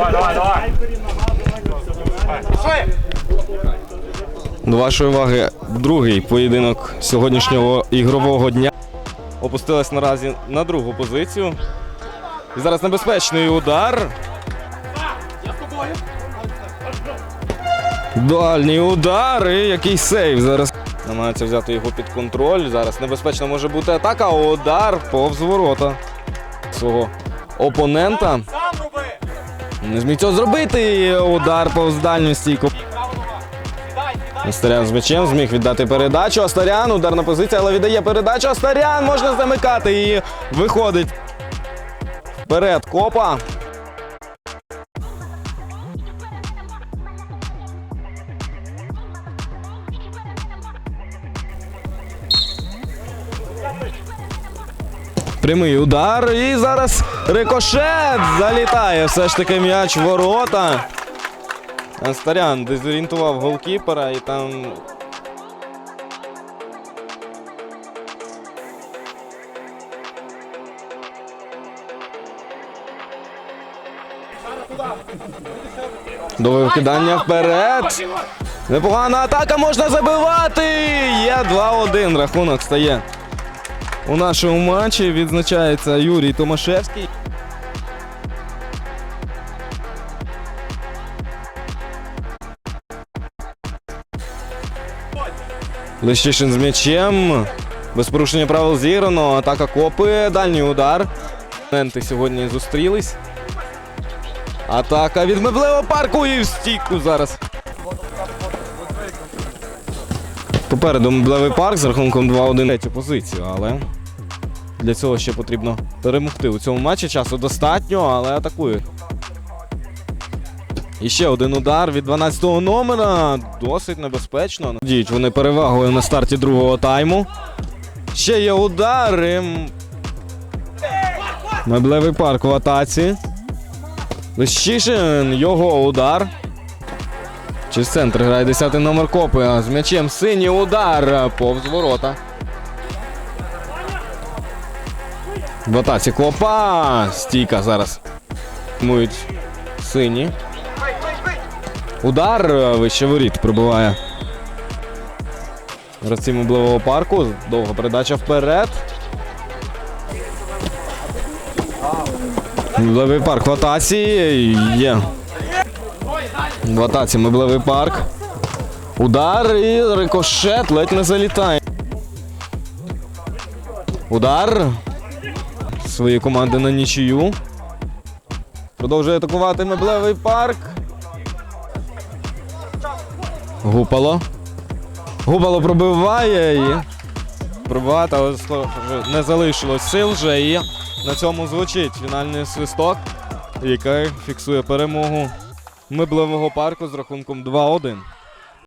Давай, давай, давай. До вашої уваги другий поєдинок сьогоднішнього ігрового дня. Опустилась наразі на другу позицію. І зараз небезпечний удар. Дальній удар і який сейв зараз. Намагається взяти його під контроль. Зараз небезпечна може бути атака. Удар повз ворота свого опонента. Не зміг цього зробити. Удар повз дальню стійку. Астарян з м'ячем зміг віддати передачу. Астарян, ударна позиція, але віддає передачу. Астарян можна замикати і виходить. Вперед, копа. Прямий удар. І зараз рикошет залітає. Все ж таки м'яч ворота. Астарян дезорієнтував голкіпера і там. До викидання вперед. Непогана атака можна забивати. Є 2-1. Рахунок стає. У нашому матчі відзначається Юрій Томашевський. Лещишин з м'ячем. Без порушення правил зіграно. Атака копи. Дальній удар. Менти сьогодні зустрілись. Атака від меблевого парку і в стійку зараз. Попереду меблевий парк з рахунком 2-1 третю позицію, але для цього ще потрібно перемогти. У цьому матчі часу достатньо, але атакують. І ще один удар від 12-го номера. Досить небезпечно. Діють вони перевагою на старті другого тайму. Ще є удар. і Меблевий парк в атаці. Лещишин, його удар. Через центр грає 10-й номер копи. З м'ячем синій удар повз ворота. В атаці копа. Стійка зараз. Мують сині. Удар е, вище воріт пробиває. Гравці меблевого парку. Довга передача вперед. Меблевий парк в атаці. Є. В атаці меблевий парк. Удар і рикошет ледь не залітає. Удар. Свої команди на нічию. Продовжує атакувати меблевий парк. Гупало. Гупало пробиває і. Пробивати, але не залишилось сил вже і на цьому звучить фінальний свисток, який фіксує перемогу меблевого парку з рахунком 2-1.